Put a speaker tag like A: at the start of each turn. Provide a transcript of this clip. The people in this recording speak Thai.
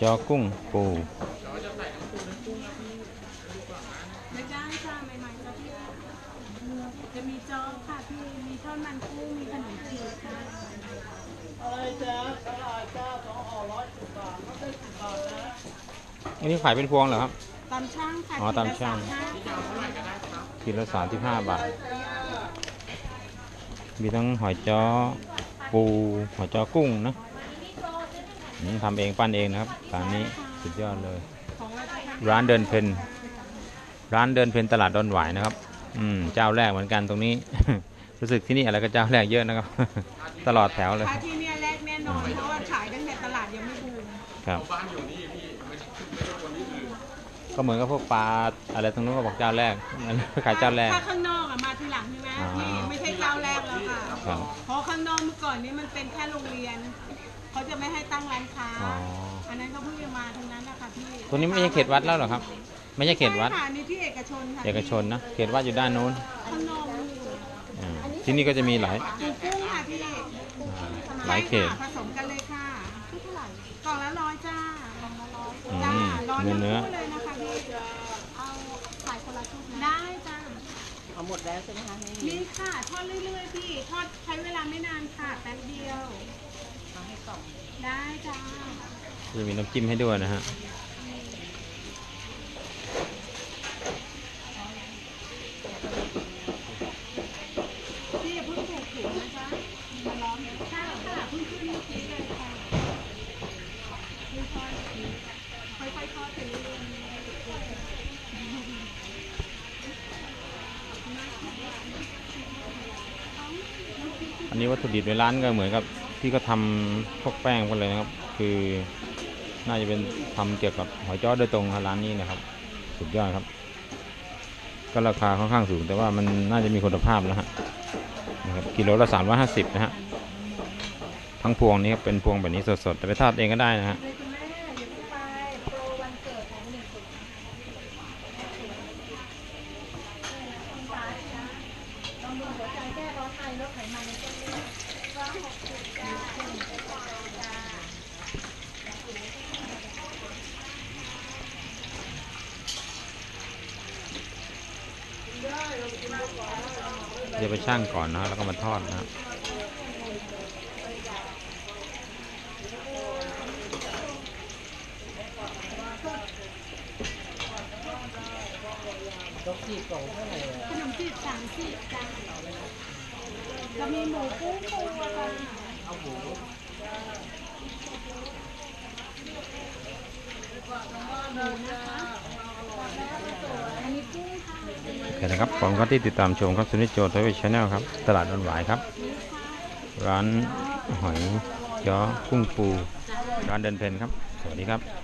A: จอกุ้งปู
B: ไม่ได้ค่ะใหม่ๆจ้ะพี่จะมีจอค่ะพี่มีทอดมันกุ้งมีขนมจีบค่ะ
A: อันนี้ขายเป็นพวงเหรอครับ
B: ตามช่างค่ะ
A: อ๋อตามช่าง
B: ขีดละสมห้าค่ะ
A: ขีดละสามสิบห้าบาท มีทั้งหอยจ้อปูหอยจ้อกุ้งนะอืม ทำเองปั้นเองนะครับร้านนี้สุดยอดเลย
B: ของอะไรคะ
A: ร้านเดินเพนร้านเดินเพนตลาดดอนหวายนะครับ อืมเจ้าแรกเหมือนกันตรงนี้ รู้สึกที่นี่อะไรก็เจ้าแรกเยอะนะครับ ตลอดแถวเลย
B: ถ้าที่เนี่ยแรกแน่นอนเพราะว่าขายตั้งแต่ตลาดยังไม่บูม
A: ครับก็เหมือนกับพวกปลาอะไรตรงนู้นก็บอกเจ้าแรกนั่นขายเจ้าแรก
B: ถ้าข้างนอกอะมาทีหลังใช่ไหม ค่ะ
A: ครับ
B: เพราะข้างนอกเมื่อก่อนนี้มันเป็นแค่โรงเรียน เขาจะไม่ให้ตั้งร้านค้า
A: อ๋อ
B: อันนั้นก็เพิ่งจะมาทั้งนั้นนะคะพี่
A: ตัวนี้ไม่ใช่เขตวัดแล้วเหรอครับ ไม่ใช่เขตวัด
B: ใช่ค่ะนี่ที่เอกชนค่ะ
A: เอกชนนะเขตวัดอยู่ด้านนู้น
B: ข้างนอกนี่
A: อ่าที่นี่ก็จะมีหลาย
B: ปูกุ้งค่ะพี่
A: อ่าหลายเขต
B: ใช่ค่ะผสมกันเลยค่ะเท่าไหร่กล่องละร้อยจ้ากล่องละร้อย
A: อืม
B: จ้าร้อย
A: เนื้อ
B: ทั้งคู่เลยนะคะพี่เอาขายคนละชุดนะได้จ้า
C: เอาหมดแล้วใช่ไหมคะนี่
B: นี่ค่ะทอดเรื่อยๆพี่ทอดใช้เวลาไม่นานค่ะแป๊บเดียว
C: เอาให้กล่อง
B: ได้จ้า
A: จะมีน้ำจิ้มให้ด้วยนะฮะ
B: พี่อย่าเพิ่งถูกผิวนะจ๊ะมันร้อนใช่ค่ะเพิ่งขึ้นเมื่อกี้เลยค่ะเพิ่งทอดเมื่อกี้ค่อยๆทอดไปเรื่อยๆ
A: อั นนี้วัตถุดิบในร้านก็เหมือนกับที่เขาทำพวกแป้งกันเลยนะครับ คือน่าจะเป็นทำเกี่ยวกับหอยจ้อโดยตรงครับร้านนี้นะครับสุดยอดครับ ก็ราคาค่อนข้างสูง แต่ว่ามันน่าจะมีคุณภาพแล้วฮะนะครับกิโลละสามร้อยห้าสิบนะฮะทั้งพวงนี้ครับเป็นพวงแบบนี้สดๆแต่ไปทอดเองก็ได้นะฮะ
B: เลยคุณแม่อย่าเพิ่งไปโปรวันเกิดของหนึ่งสุดบำรุงหัวใจแก้ร้อนไอ ลดไขมันในเส้นเลือดร้อยหกสิบจ้าจ้า
A: เดี๋ยวไปช่างก่อนนะฮะแล้วก็มาทอดนะฮะ
C: ต้องขีดกล่องเท่าไหร่อะ
B: ขนมจีบสามสิบจ้า จะมีหมูกุ้งปูอะค่ะ
C: เอาหมู
A: โอเคนะครับผมก็ที่ติดตามชมครับสุนิจโจทวีชแนลครับ ตลาดดอนหวายครับ ร้านหอยจ้อกุ้งปู ร้านเดินเพนครับ สวัสดีครับ